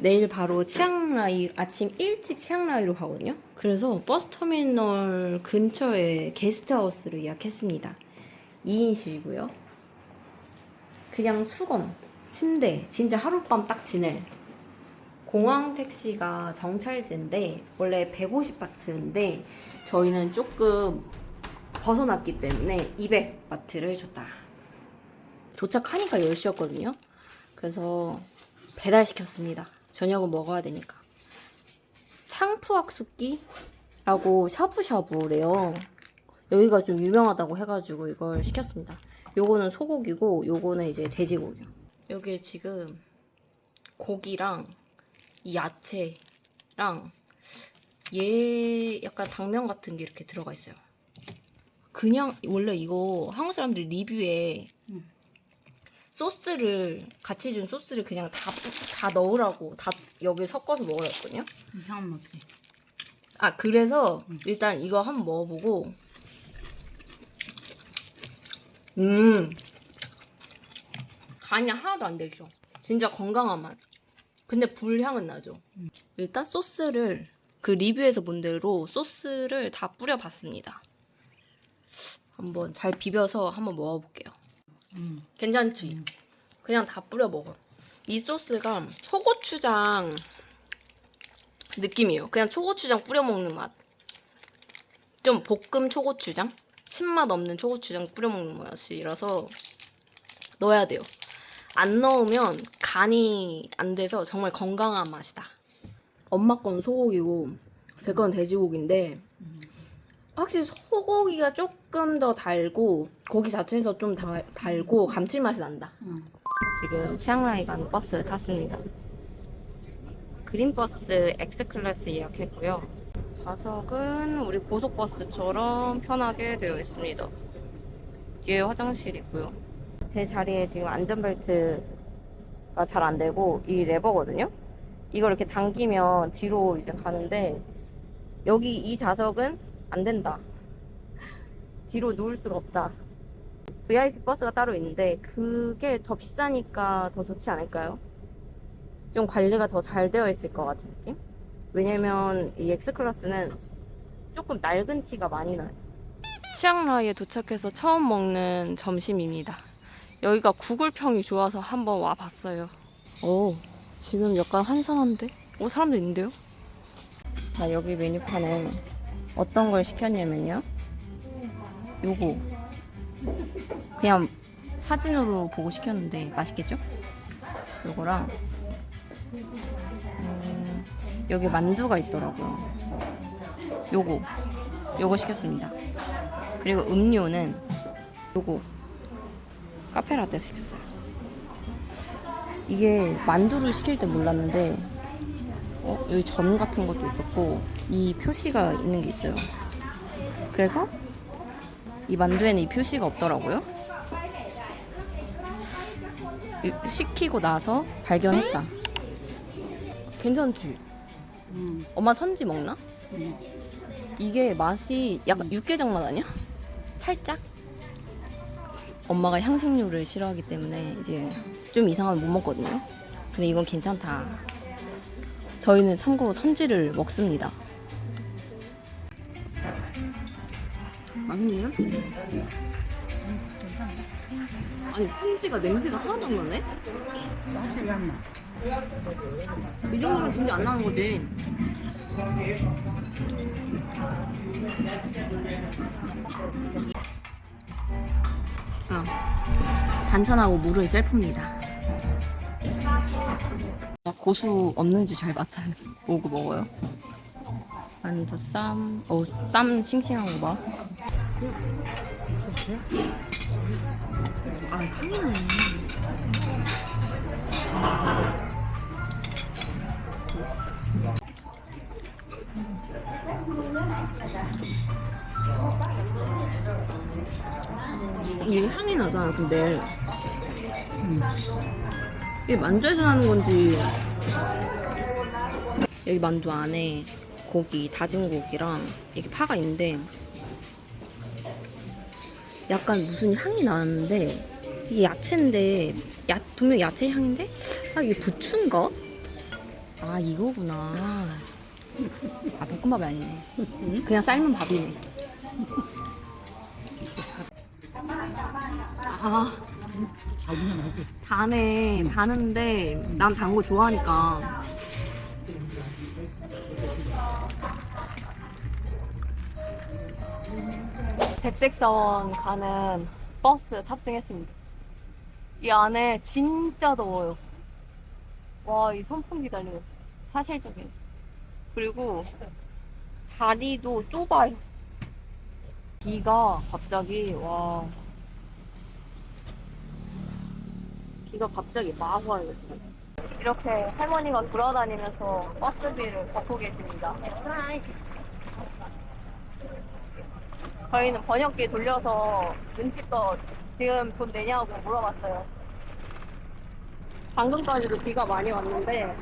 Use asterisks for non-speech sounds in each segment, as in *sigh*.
내일 바로 치앙라이 아침 일찍 치앙라이로 가거든요. 그래서 버스 터미널 근처에 게스트하우스를 예약했습니다. 2인실이고요. 그냥 수건, 침대, 진짜 하룻밤 딱 지낼. 공항 택시가 정찰제인데 원래 150바트인데 저희는 조금 벗어났기 때문에 200바트를 줬다. 도착하니까 10시였거든요. 그래서 배달시켰습니다. 저녁은 먹어야 되니까. 창푸학숙기라고 샤브샤브래요. 여기가 좀 유명하다고 해가지고 이걸 시켰습니다. 요거는 소고기고 요거는 이제 돼지고기요. 여기에 지금 고기랑 이 야채랑 얘 약간 당면 같은 게 이렇게 들어가 있어요. 그냥 원래 이거 한국 사람들이 리뷰에 소스를 같이 준 소스를 그냥 다 다 넣으라고 다 여기 섞어서 먹으라 했거든요. 이상하면 어떡해. 아 그래서 일단 이거 한번 먹어보고 음 간이 하나도 안 되죠. 진짜 건강한 맛. 근데 불향은 나죠. 일단 소스를 그 리뷰에서 본 대로 소스를 다 뿌려봤습니다. 한번 잘 비벼서 한번 먹어볼게요. 음. 괜찮지? 그냥 다 뿌려 먹어. 이 소스가 초고추장 느낌이에요. 그냥 초고추장 뿌려 먹는 맛. 좀 볶음 초고추장? 신맛 없는 초고추장 뿌려 먹는 맛이라서 넣어야 돼요. 안 넣으면 간이 안 돼서 정말 건강한 맛이다. 엄마 건 소고기고 제 건 돼지고기인데 확실히 소고기가 조금 더 달고 고기 자체에서 좀 달, 달고 감칠맛이 난다. 응. 지금 치앙라이 가는 버스 탔습니다. 그린버스 X클래스 예약했고요. 좌석은 우리 고속버스처럼 편하게 되어 있습니다. 뒤에 화장실 있고요. 제 자리에 지금 안전벨트가 잘 안 되고 이 레버거든요. 이걸 이렇게 당기면 뒤로 이제 가는데 여기 이 좌석은 안 된다. 뒤로 누울 수가 없다. VIP 버스가 따로 있는데 그게 더 비싸니까 더 좋지 않을까요? 좀 관리가 더 잘 되어 있을 것 같은 느낌? 왜냐면 이 X클래스는 조금 낡은 티가 많이 나요. 치앙라이에 도착해서 처음 먹는 점심입니다. 여기가 구글평이 좋아서 한번 와봤어요. 오, 지금 약간 한산한데? 오, 사람도 있는데요? 자, 여기 메뉴판은 어떤 걸 시켰냐면요. 요거. 그냥 사진으로 보고 시켰는데 맛있겠죠? 요거랑 음, 여기 만두가 있더라고요. 요거 요거 시켰습니다. 그리고 음료는 요거 카페라떼 시켰어요. 이게 만두를 시킬 때 몰랐는데 어, 여기 전 같은 것도 있었고 이 표시가 있는 게 있어요. 그래서 이 만두에는 이 표시가 없더라고요. 이- 시키고 나서 발견했다. 괜찮지? 음. 엄마 선지 먹나? 음. 이게 맛이 약간 육개장 맛 아니야? 살짝? 엄마가 향신료를 싫어하기 때문에 이제 좀 이상하면 못 먹거든요. 근데 이건 괜찮다. 저희는 참고로 선지를 먹습니다. 맛있네요? 아니 선지가 냄새가 하나도 안 나네? 이 정도면 진짜 안 나는 거지. 아, 반찬하고 물은 셀프입니다. 고수 없는지 잘 맞아요. 오고 먹어요. 만두 쌈, 오, 쌈 싱싱한 거 봐. 아, 향이 나네. 이게 향이 나잖아, 근데. 음. 이게 만두에서 나는 건지. 여기 만두 안에 고기, 다진 고기랑 이게 파가 있는데, 약간 무슨 향이 나는데, 이게 야채인데, 야, 분명 야채 향인데, 아, 이게 부추인가? 아 이거구나. 아 볶음밥이 아니네. 그냥 삶은 밥이네. 아? 다네 다는데 난 단 거 좋아하니까. 백색사원 가는 버스 탑승했습니다. 이 안에 진짜 더워요. 와, 이 선풍기 달리고 사실적인. 그리고 자리도 좁아요. 비가 갑자기 와. 비가 갑자기 막 와요. 이렇게 할머니가 돌아다니면서 버스비를 받고 계십니다. 저희는 번역기 돌려서 눈치껏 지금 돈 내냐고 물어봤어요. 방금까지도 비가 많이 왔는데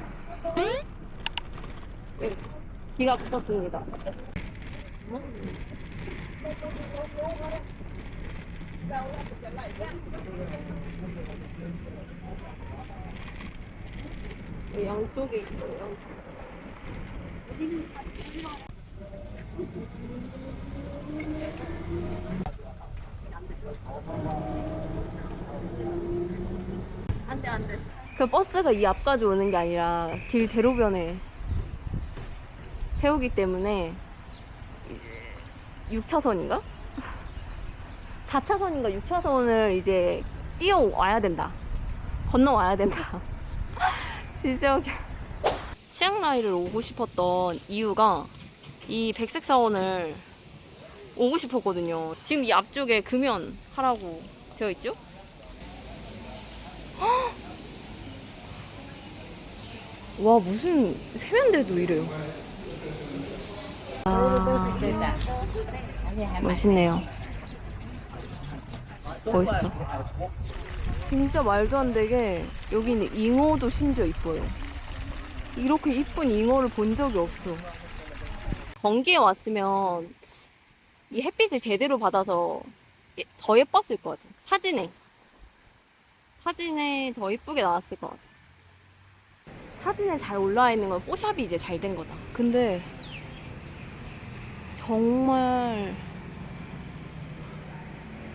네, 비가 붙었습니다. 네, 양쪽에 있어요. 양쪽. 안 돼, 안 돼. 그 버스가 이 앞까지 오는 게 아니라 길 대로변에 세우기 때문에 6차선인가? 4차선인가 6차선을 이제 뛰어와야 된다. 건너와야 된다. 웃겨. 치앙라이를 오고 싶었던 이유가 이 백색 사원을 오고 싶었거든요. 지금 이 앞쪽에 금연 하라고 되어 있죠? 헉! *gasps* 와 무슨 세면대도 이래요. 아, 멋있네요. 멋있어. 진짜 말도 안 되게 여기는 잉어도 심지어 이뻐요. 이렇게 이쁜 잉어를 본 적이 없어. 건기에 왔으면 이 햇빛을 제대로 받아서 예- 더 예뻤을 것 같아. 사진에. 사진에 더 이쁘게 나왔을 것 같아. 사진에 잘 올라와 있는 건 뽀샵이 이제 잘 된 거다. 근데 정말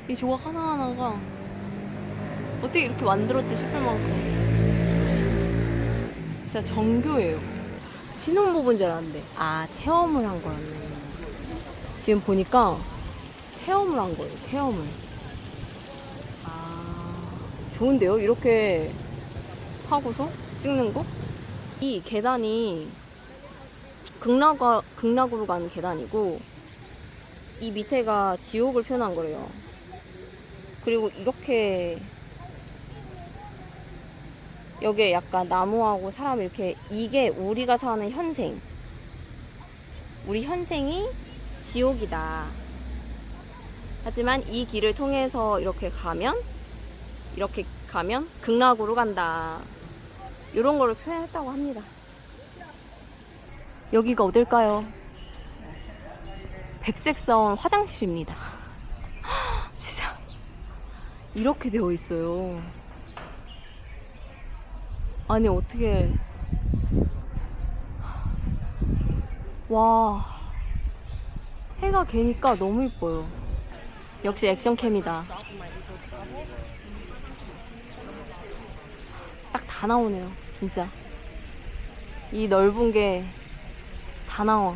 이 조각 하나하나가 어떻게 이렇게 만들었지 싶을 만큼 진짜 정교해요. 신혼부부인 줄 알았는데 아 체험을 한 거였네. 지금 보니까 체험을 한 거예요. 체험을. 아 좋은데요? 이렇게 하고서 찍는 거? 이 계단이 극락가, 극락으로 가는 계단이고 이 밑에가 지옥을 표현한 거래요. 그리고 이렇게 여기에 약간 나무하고 사람 이렇게 이게 우리가 사는 현생. 우리 현생이 지옥이다. 하지만 이 길을 통해서 이렇게 가면 이렇게 가면 극락으로 간다. 이런 거를 표현했다고 합니다. 여기가 어딜까요? 백색사원 화장실입니다. *gasps* 진짜 이렇게 되어 있어요. 아니 어떻게 와 해가 개니까 너무 이뻐요. 역시 액션캠이다. 딱 다 나오네요, 진짜. 이 넓은 게 다 나와.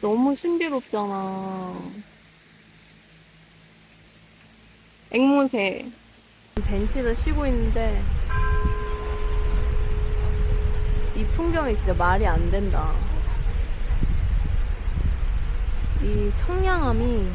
너무 신비롭잖아. 앵무새. 벤치에서 쉬고 있는데 이 풍경이 진짜 말이 안 된다. 이 청량함이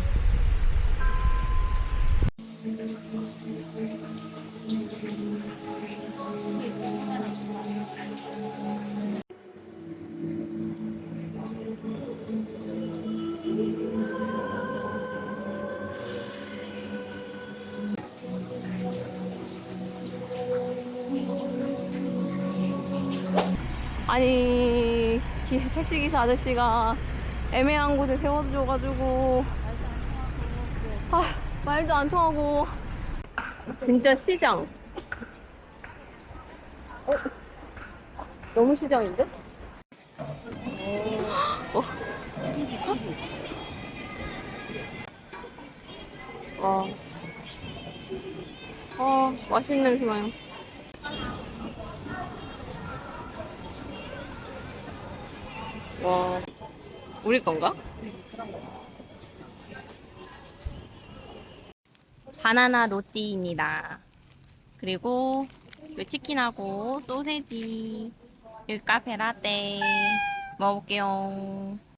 아니 기- 택시기사 아저씨가 애매한 곳에 세워줘가지고 아 말도 안 통하고 진짜 시장 어? 너무 시장인데? 어. 와. 아, 맛있는 냄새 나요. 와. 우리 건가? 바나나 로띠입니다. 그리고 요 치킨하고 소세지, 여기 카페 라떼 먹어볼게요.